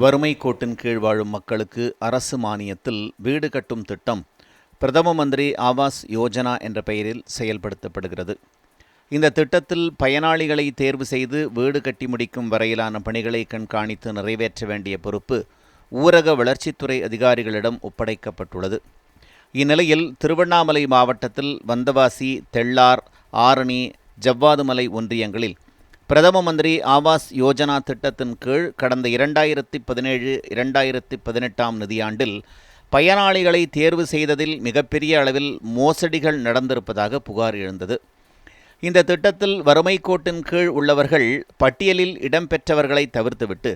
வறுமை கோட்டின் கீழ் வாழும் மக்களுக்கு அரசு மானியத்தில் வீடு கட்டும் திட்டம் பிரதம மந்திரி ஆவாஸ் யோஜனா என்ற பெயரில் செயல்படுத்தப்படுகிறது. இந்த திட்டத்தில் பயனாளிகளை தேர்வு செய்து வீடு கட்டி முடிக்கும் வரையிலான பணிகளை கண்காணித்து நிறைவேற்ற வேண்டிய பொறுப்பு ஊரக வளர்ச்சித்துறை அதிகாரிகளிடம் ஒப்படைக்கப்பட்டுள்ளது. இந்நிலையில் திருவண்ணாமலை மாவட்டத்தில் வந்தவாசி தெள்ளார் ஆரணி ஜவ்வாதுமலை ஒன்றியங்களில் பிரதம மந்திரி ஆவாஸ் யோஜனா திட்டத்தின் கீழ் கடந்த இரண்டாயிரத்தி பதினேழு இரண்டாயிரத்தி பதினெட்டாம் நிதியாண்டில் பயனாளிகளை தேர்வு செய்ததில் மிகப்பெரிய அளவில் மோசடிகள் நடந்திருப்பதாக புகார் எழுந்தது. இந்த திட்டத்தில் வறுமை கோட்டின் கீழ் உள்ளவர்கள் பட்டியலில் இடம்பெற்றவர்களை தவிர்த்துவிட்டு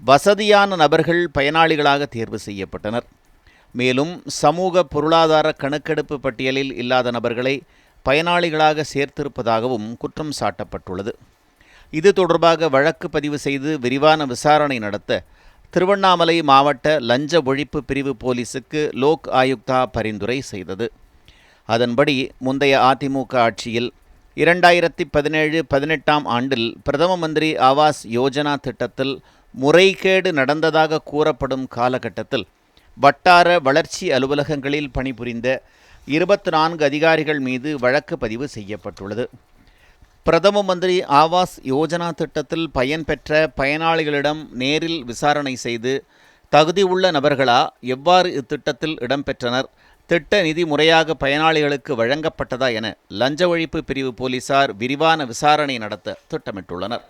வசதியான நபர்கள் பயனாளிகளாக தேர்வு செய்யப்பட்டனர். மேலும் சமூக பொருளாதார கணக்கெடுப்பு பட்டியலில் இல்லாத நபர்களை பயனாளிகளாக சேர்த்திருப்பதாகவும் குற்றம் சாட்டப்பட்டுள்ளது. இது தொடர்பாக வழக்கு பதிவு செய்து விரிவான விசாரணை நடத்த திருவண்ணாமலை மாவட்ட லஞ்ச ஒழிப்பு பிரிவு போலீசுக்கு லோக் ஆயுக்தா பரிந்துரை செய்தது. அதன்படி முந்தைய அதிமுக ஆட்சியில் இரண்டாயிரத்தி பதினேழு பதினெட்டாம் ஆண்டில் பிரதம மந்திரி ஆவாஸ் யோஜனா திட்டத்தில் முறைகேடு நடந்ததாக கூறப்படும் காலகட்டத்தில் வட்டார வளர்ச்சி அலுவலகங்களில் பணிபுரிந்த இருபத்தி நான்கு அதிகாரிகள் மீது வழக்கு பதிவு செய்யப்பட்டுள்ளது. பிரதம மந்திரி ஆவாஸ் யோஜனா திட்டத்தில் பயன்பெற்ற பயனாளிகளிடம் நேரில் விசாரணை செய்து தகுதி உள்ள நபர்களா எவ்வாறு இத்திட்டத்தில் இடம்பெற்றனர்? திட்ட நிதி முறையாக பயனாளிகளுக்கு வழங்கப்பட்டதா என லஞ்ச ஒழிப்பு பிரிவு போலீசார் விரிவான விசாரணை நடத்த திட்டமிட்டுள்ளனர்.